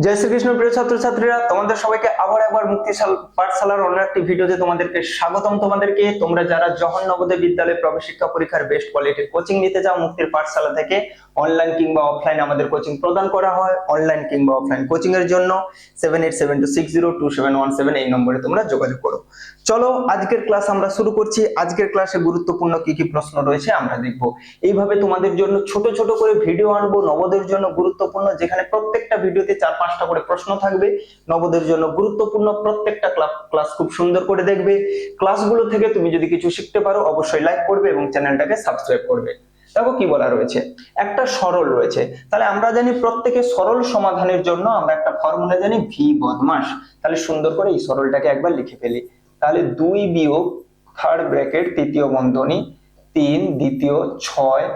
জয় শ্রীকৃষ্ণ, প্রিয় ছাত্রছাত্রীরা, তোমাদের সবাইকে আবার একবার মুক্তি শাল- পাঠশালার অন্য একটি ভিডিওতে তোমাদেরকে স্বাগতম। তোমাদেরকে তোমরা যারা জহর নবোদয় বিদ্যালয়ে প্রবেশ শিক্ষা পরীক্ষার বেস্ট কোয়ালিটির কোচিং নিতে চাও, মুক্তির পাঠশালা থেকে অনলাইন কিংবা অফলাইন আমাদের কোচিং প্রদান করা হয়। অনলাইন কিংবা অফলাইন কোচিং এর জন্য seven eight seven two six zero two seven one seven এই নম্বরে তোমরা যোগাযোগ করো। চলো, আজকের ক্লাস আমরা শুরু করছি। আজকের ক্লাসে গুরুত্বপূর্ণ কি কি প্রশ্ন রয়েছে আমরা দেখব। এইভাবে তোমাদের জন্য ছোট ছোট করে ভিডিও আনব নবোদয়ের জন্য গুরুত্বপূর্ণ, যেখানে প্রত্যেকটা ভিডিওতে চার পাঁচটা করে প্রশ্ন থাকবে। নবোদয়ের জন্য গুরুত্বপূর্ণ প্রত্যেকটা ক্লাস খুব সুন্দর করে দেখবে। ক্লাসগুলো থেকে তুমি যদি কিছু শিখতে পারো, অবশ্যই লাইক করবে এবং চ্যানেলটাকে সাবস্ক্রাইব করবে। দেখো কি বলা রয়েছে? একটা সরল রয়েছে। তাহলে আমরা জানি প্রত্যেকে সরল সমাধানের জন্য আমরা একটা ফর্মুলা জানি ভি বদমাস। তাহলে সুন্দর করে এই সরলটাকে একবার লিখে ফেলি। তাহলে দুই বিয়োগ থার্ড ব্র্যাকেট তৃতীয় বন্ধনী, তিন, দ্বিতীয়, ছয়,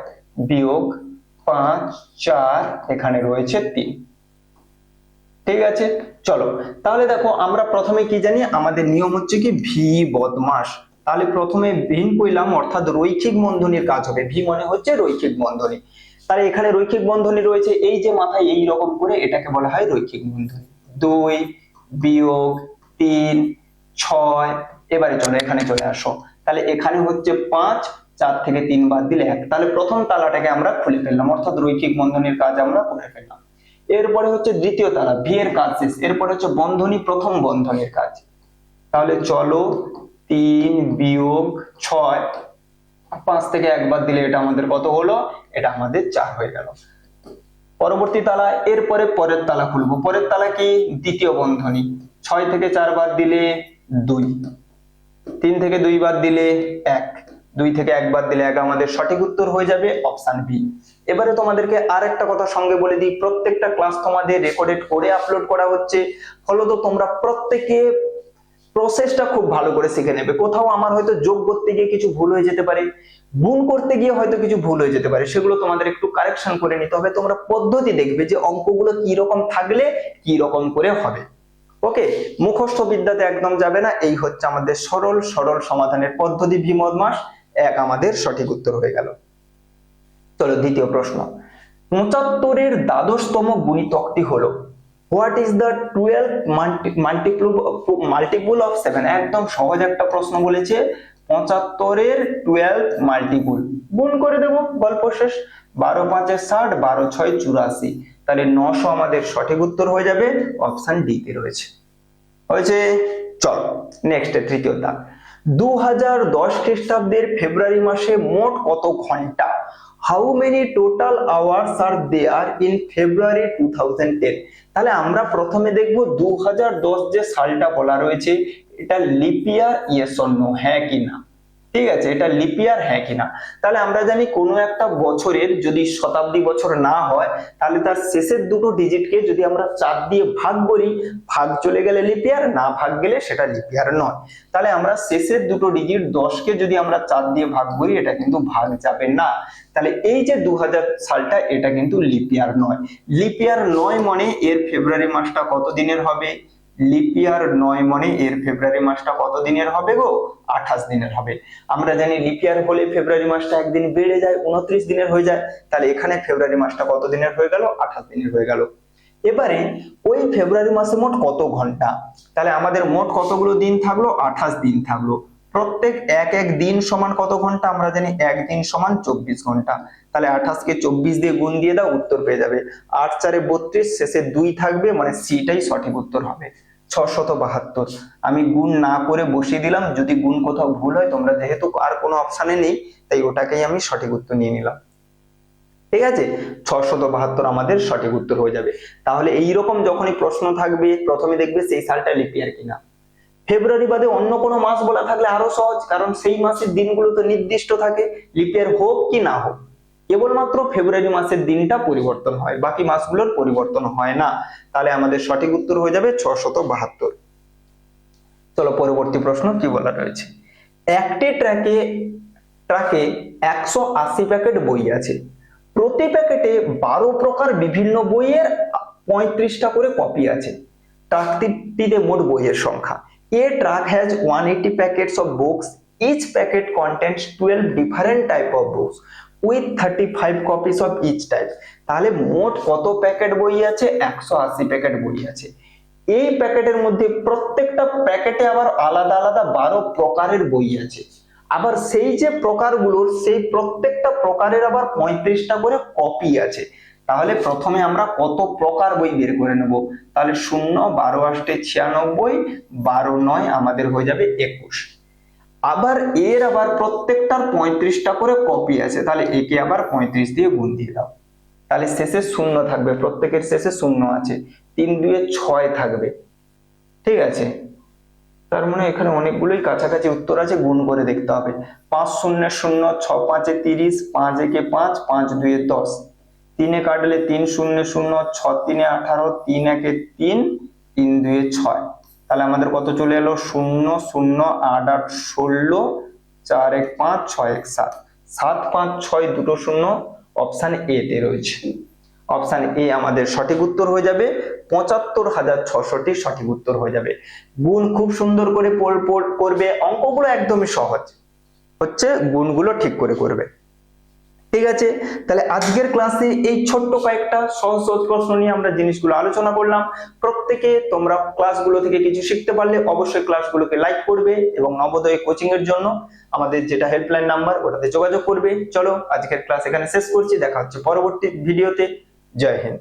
বিয়োগ পাঁচ, চার, এখানে রয়েছে তিন। ঠিক আছে? চলো, তাহলে দেখো, আমরা প্রথমে কি জানি, আমাদের নিয়ম হচ্ছে কি, ভি বদমাস। তাহলে প্রথমে ভিন কইলাম অর্থাৎ রৈখিক বন্ধনীর কাজ হবে। ভি মনে হচ্ছে রৈখিক বন্ধনী। তাহলে এখানে রৈখিক বন্ধনী রয়েছে, এই যে মাথায় এই রকম করে এটাকে বলা হয় রৈখিক বন্ধনী। দুই, বিয়োগ তিন, ছয়, এবারে চলো এখানে চলে আসো। তাহলে এখানে হচ্ছে পাঁচ, চার থেকে তিন বাদ দিলে এক। তাহলে প্রথম তালাটাকে আমরা খুলে ফেললাম, অর্থাৎ রৈখিক বন্ধনীর কাজ আমরা করে ফেললাম। এরপরে হচ্ছে দ্বিতীয় তালা ভি এর কাজ শেষ। এরপরে হচ্ছে বন্ধনী, প্রথম বন্ধনের কাজ। তাহলে চলো তিন বিয়োগ ছয়, পাঁচ থেকে একবার দিলে এটা আমাদের কত হলো? এটা আমাদের চার হয়ে গেল। পরবর্তী তালা, এরপরে পরের তালা খুলবো। পরের তালা কি? দ্বিতীয় বন্ধনী। ছয় থেকে চার বার দিলে দুই। তিন থেকে দুই বার দিলে এক। দুই থেকে একবার দিলে এক আমাদের সঠিক উত্তর হয়ে যাবে অপশন বি এবারে তোমাদেরকে আর একটা কথা সঙ্গে বলে দিই, প্রত্যেকটা ক্লাস তোমাদের রেকর্ডেড করে আপলোড করা হচ্ছে। ফলত তোমরা প্রত্যেকে প্রসেসটা খুব ভালো করে শিখে নেবে। কোথাও আমার হয়তো যোগ করতে গিয়ে কিছু ভুল হয়ে যেতে পারে, গুণ করতে গিয়ে হয়তো কিছু ভুল হয়ে যেতে পারে, সেগুলো তোমাদের একটু কারেকশন করে নিতে হবে। তোমরা পদ্ধতি দেখবে যে অঙ্কগুলো কি রকম থাকলে কি রকম করে হবে। ওকে মুখস্থ বিদ্যাতে একদম যাবে না। এই হচ্ছে আমাদের সরল সরল সমাধানের পদ্ধতি ভিমদ মাস এক আমাদের সঠিক উত্তর হয়ে গেল। চলো দ্বিতীয় প্রশ্ন। পঁচাত্তরের দ্বাদশতম গুণিতকটি হলো what is the twelve multiple multiple of seven একদম সহজ একটা প্রশ্ন বলেছে, পঁচাত্তরের টুয়েলভ মাল্টিপুল গুণ করে দেবো গল্প শেষ। বারো পাঁচে ষাট, বারো ছয় চুরাশি। তাহলে নশো আমাদের সঠিক উত্তর হয়ে যাবে অপশন ডি তে রয়েছে। হয়েছে, চল নেক্সট তৃতীয় দাগ দু হাজার দশ খ্রিস্টাব্দের ফেব্রুয়ারি মাসে মোট কত ঘণ্টা? How many total hours are there in February two thousand ten তাহলে আমরা প্রথমে দেখব দু হাজার দশ যে সালটা বলা রয়েছে, এটা লিপিয়ার ইয়েস অন্য হ্যাঁ কি না? ঠিক আছে, এটা লিপিয়ার হ্যাঁ কিনা। তাহলে আমরা জানি কোনো একটা বছরের যদি শতাব্দী বছর না হয়, তাহলে তার শেষের দুটো ডিজিটকে যদি আমরা চার দিয়ে ভাগ করি, ভাগ চলে গেলে লিপিয়ার না ভাগ গেলে সেটা লিপিয়ার নয়। তাহলে আমরা শেষের দুটো ডিজিট দশকে যদি আমরা চার দিয়ে ভাগ করি, এটা কিন্তু ভাগ যাবে না। তাহলে এই যে দু হাজার সালটা, এটা কিন্তু লিপিয়ার নয়। লিপিয়ার নয় মানে এর ফেব্রুয়ারি মাসটা কত দিনের হবে? লিপিয়ার নয় মনে এর ফেব্রুয়ারি মাসটা কত দিনের হবে গো? আঠাশ দিনের হবে। আমরা জানি লিপিয়ার হলে ফেব্রুয়ারি মাসটা একদিন বেড়ে যায়, উনত্রিশ দিনের হয়ে যায়। তাহলে এখানে ফেব্রুয়ারি মাসটা কত দিনের হয়ে গেল? আঠাশ দিনের হয়ে গেল। এবারে ওই ফেব্রুয়ারি মাসে মোট কত ঘণ্টা? তাহলে আমাদের মোট কতগুলো দিন থাকল? আঠাশ দিন থাকল। প্রত্যেক এক এক দিন সমান কত ঘণ্টা? আমরা জানি একদিন সমান চব্বিশ ঘণ্টা। তাহলে আঠাশকে চব্বিশ দিয়ে গুণ দিয়ে দাও, উত্তর পেয়ে যাবে। আট চারে বত্রিশ, শেষে দুই থাকবে মানে সিটাই সঠিক উত্তর হবে। ছশত বাহাত্তর আমি গুণ না করে বসিয়ে দিলাম, যদি গুণ কোথাও ভুল হয়, তোমরা যেহেতু আর কোনো অপশানে নেই, তাই ওটাকেই আমি সঠিক উত্তর নিয়ে নিলাম। ঠিক আছে? ছশত বাহাত্তর আমাদের সঠিক উত্তর হয়ে যাবে। তাহলে এইরকম যখনই প্রশ্ন থাকবে, প্রথমে দেখবে সেই সালটা লিপিয়ার কিনা। ফেব্রুয়ারি বাদে অন্য কোনো মাস বলা থাকলে আরও সহজ, কারণ সেই মাসের দিনগুলো তো নির্দিষ্ট থাকে লিপিয়ার হোক কি না হোক। কেবলমাত্র ফেব্রুয়ারি মাসের দিনটা পরিবর্তন হয়, বাকি মাসগুলোর পরিবর্তন হয় না। তাহলে আমাদের সঠিক উত্তর হয়ে যাবে ছশত বাহাত্তর। চলো পরবর্তী প্রশ্ন, কি বলা রয়েছে? একটি ট্র্যাকে ট্রাকে একশো আশি প্যাকেট বই আছে। প্রতি প্যাকেটে বারো প্রকার বিভিন্ন বইয়ের পঁয়ত্রিশটা করে কপি আছে। ট্রাকটিতে মোট বইয়ের সংখ্যা। A truck has one eighty packets of books each packet contents twelve different type of books with thirty five copies of each type তাহলে মোট কত প্যাকেট বই আছে? একশো আশি প্যাকেট বই আছে। এই প্যাকেটের মধ্যে প্রত্যেকটা প্যাকেটে আবার আলাদা আলাদা বারো প্রকারের বই আছে। আবার সেই যে প্রকারগুলোর, সেই প্রত্যেকটা প্রকারের আবার পঁয়ত্রিশটা করে কপি আছে। তাহলে প্রথমে আমরা কত প্রকার বই বের করে নেব? তাহলে শূন্য, বারো আষ্টে ছিয়ানব্বই, বারো নয় আমাদের হয়ে যাবে একুশ। আবার এর আবার প্রত্যেকটার পঁয়ত্রিশটা করে কপি আছে, তাহলে একে আবার পঁয়ত্রিশ দিয়ে গুণ দিয়ে দাও। তাহলে শেষে শূন্য থাকবে, প্রত্যেকের শেষে শূন্য আছে, তিন দুয়ে ছয় থাকবে। ঠিক আছে? তার মানে এখানে অনেকগুলোই কাছাকাছি উত্তর আছে, গুণ করে দেখতে হবে। পাঁচ শূন্য শূন্য, ছ পাঁচে তিরিশ, পাঁচ একে পাঁচ পাঁচ দুয়ে দশ। তিনে কাটলে তিন শূন্য শূন্য, ছ তিনে আঠারো, তিন একে তিন তিন দুয়ে ছয়। তাহলে আমাদের কত চলে এলো? শূন্য শূন্য, আট আট, ষোলো, চার, এক, পাঁচ, ছয়, এক, সাত। সাত, পাঁচ, ছয়, দুটো শূন্য, অপশান এ তে রয়েছে। অপশান এ আমাদের সঠিক উত্তর হয়ে যাবে। পঁচাত্তর হাজার ছশোটি সঠিক উত্তর হয়ে যাবে। গুণ খুব সুন্দর করে করবে। অঙ্কগুলো একদমই সহজ। হচ্ছে গুণগুলো ঠিক করে করবে। ঠিক আছে? তাহলে আজকের ক্লাসে এই ছোট্ট কয়েকটা সহজ সহজ প্রশ্ন নিয়ে আমরা জিনিসগুলো আলোচনা করলাম। প্রত্যেকে তোমরা ক্লাসগুলো থেকে কিছু শিখতে পারলে অবশ্যই ক্লাসগুলোকে লাইক করবে এবং নবোদয় কোচিং এর জন্য আমাদের যেটা হেল্পলাইন নাম্বার ওটাতে যোগাযোগ করবে। চলো আজকের ক্লাস এখানে শেষ করছি। দেখা হচ্ছে পরবর্তী ভিডিওতে জয় হিন্দ।